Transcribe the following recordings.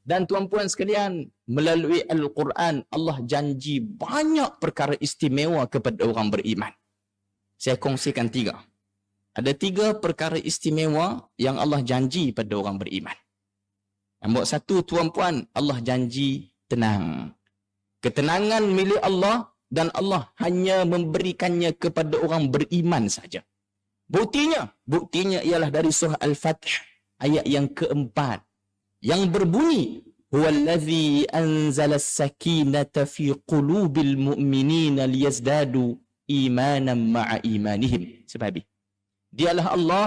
Dan tuan-puan sekalian, melalui Al-Quran, Allah janji banyak perkara istimewa kepada orang beriman. Saya kongsikan tiga. Ada tiga perkara istimewa yang Allah janji pada orang beriman. Nombor satu, tuan-puan, Allah janji tenang. Ketenangan milik Allah dan Allah hanya memberikannya kepada orang beriman saja. Buktinya, buktinya ialah dari surah Al-Fatih ayat yang keempat yang berbunyi huwallazi anzala as-sakinata fi qulubil mu'minina liyazdadu imanan ma'a imanihim. Sebab dialah Allah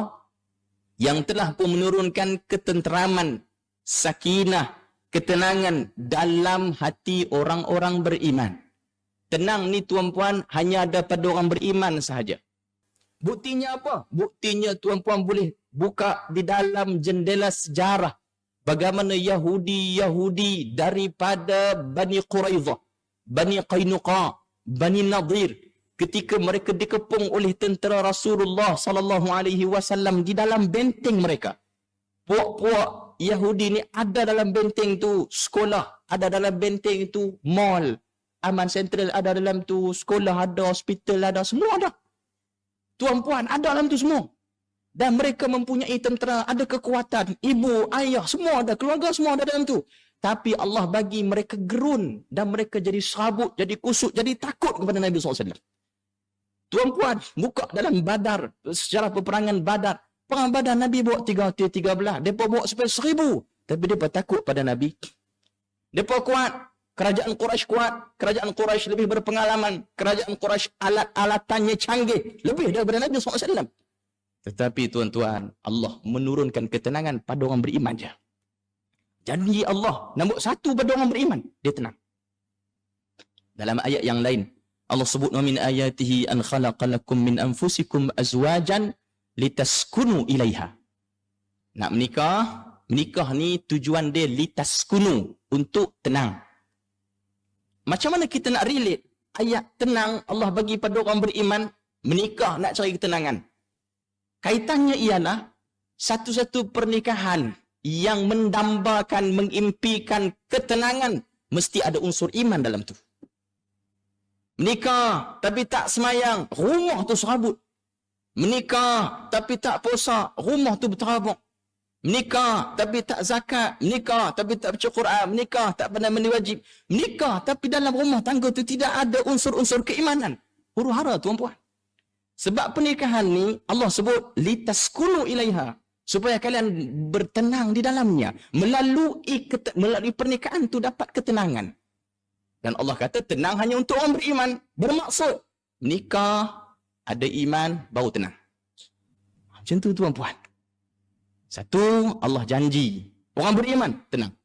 yang telah pun menurunkan ketenteraman sakinah ketenangan dalam hati orang-orang beriman. Tenang ni tuan-puan hanya ada pada orang beriman sahaja. Buktinya apa? Buktinya tuan-puan boleh buka di dalam jendela sejarah bagaimana Yahudi-Yahudi daripada Bani Quraidah, Bani Qainuqa, Bani Nadir ketika mereka dikepung oleh tentera Rasulullah sallallahu alaihi wasallam di dalam benteng mereka. Puak-puak Yahudi ni ada dalam benteng tu sekolah, ada dalam benteng tu mall, Aman Central ada dalam tu sekolah, ada hospital, ada semua ada. Tuan-puan ada dalam tu semua dan mereka mempunyai tentera, ada kekuatan, ibu, ayah, semua ada, keluarga semua ada dalam tu. Tapi Allah bagi mereka gerun dan mereka jadi sabut, jadi kusut, jadi takut kepada Nabi SAW. Tuan-puan, buka dalam badar, secara peperangan badar. Perang badar Nabi bawa tiga hati, tiga belah. Mereka bawa sampai seribu. Tapi mereka takut pada Nabi. Mereka kuat. Kerajaan Quraisy kuat. Kerajaan Quraisy lebih berpengalaman. Kerajaan Quraisy alat-alatannya canggih. Lebih daripada Nabi SAW. Tetapi tuan-tuan, Allah menurunkan ketenangan pada orang beriman je. Janji Allah, nombor satu pada orang beriman, dia tenang. Dalam ayat yang lain, Allah sebut wa min ayatihi an khalaqalakum min anfusikum azwajan litaskunu ilaiha. Nak menikah, menikah ni tujuan dia litaskunu untuk tenang. Macam mana kita nak relate ayat tenang Allah bagi pada orang beriman menikah nak cari ketenangan? Kaitannya ialah satu-satu pernikahan yang mendambakan, mengimpikan ketenangan mesti ada unsur iman dalam tu. Menikah tapi tak semayang, rumah tu serabut. Menikah tapi tak puasa, rumah tu berterabuk. Menikah tapi tak zakat, menikah tapi tak baca Quran, menikah tak pernah mandi wajib. Menikah tapi dalam rumah tangga tu tidak ada unsur-unsur keimanan. Huru-hara tuan-puan. Sebab pernikahan ni Allah sebut litaskunu ilaiha supaya kalian bertenang di dalamnya melalui melalui pernikahan tu dapat ketenangan. Dan Allah kata tenang hanya untuk orang beriman. Bermaksud nikah ada iman baru tenang. Macam tu tuan-puan. Satu Allah janji orang beriman tenang.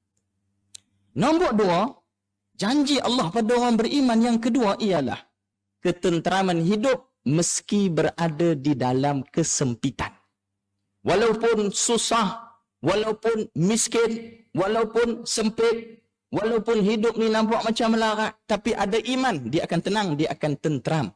Nombor dua janji Allah pada orang beriman yang kedua ialah ketenteraman hidup meski berada di dalam kesempitan. Walaupun susah, walaupun miskin, walaupun sempit, walaupun hidup ni nampak macam melarat, tapi ada iman, dia akan tenang, dia akan tentram.